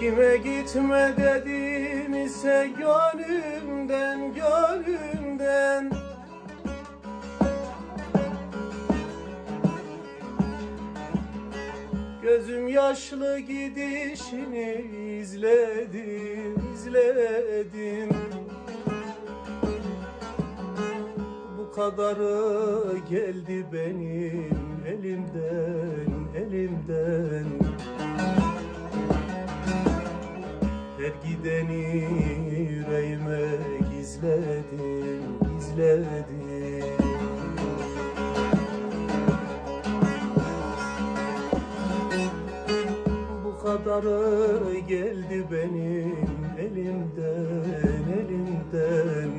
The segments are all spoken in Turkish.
Kime gitme dedim ise gönlümden gönlümden. Gözüm yaşlı gidişini izledim, izledim. Bu kadarı geldi benim elimden, elimden Her gideni yüreğime gizledim, gizledim. Bu kadarı geldi benim elimden, elimden.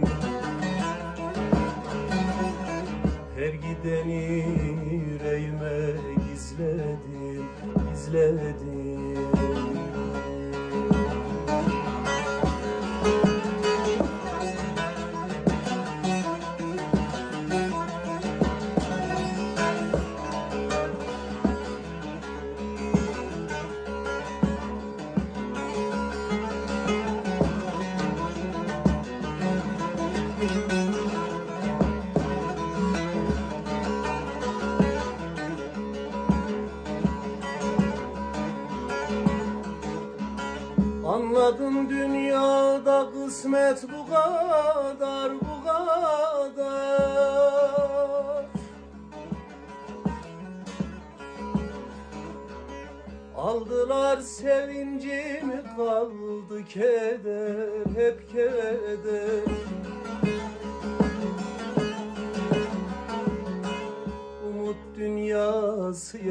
Her gideni yüreğime gizledim, gizledim Anladım dünyada kısmet bu kadar bu kadar. Aldılar sevincimi kaldı keder hep keder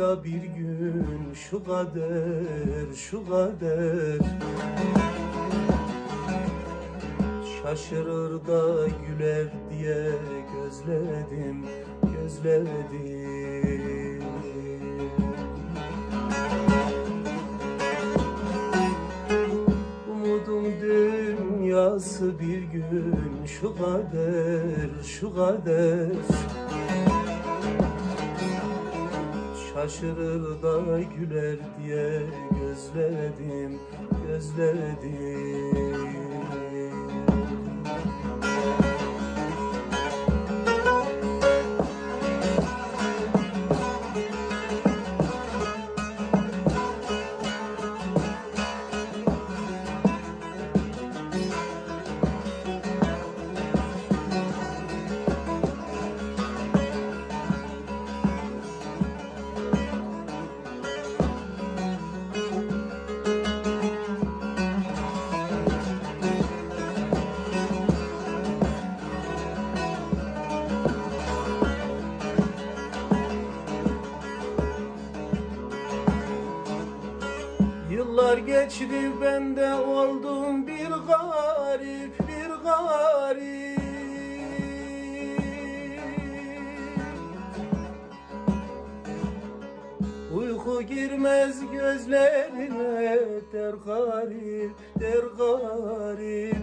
ya bir gün şu kader şu kader. Şaşırır da güler diye gözledim gözledim. Umudum dünyası bir gün şu kader şu kader Şaşırır da güler diye gözledim, gözledim. Yıllar geçti ben de oldum bir garip, bir garip. Uyku girmez gözlerime der garip, der garip.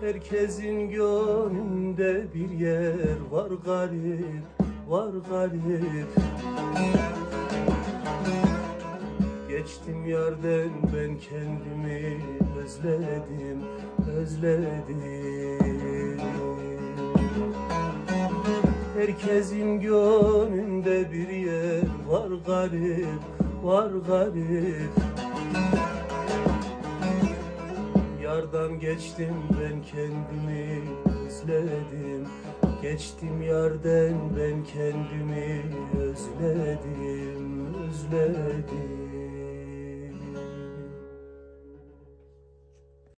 Herkesin gönlünde bir yer var garip, var garip. Geçtim yerden ben kendimi özledim, özledim. Herkesin gönlünde bir yer var garip, var garip. Yardan geçtim ben kendimi özledim Geçtim yarden ben kendimi özledim, özledim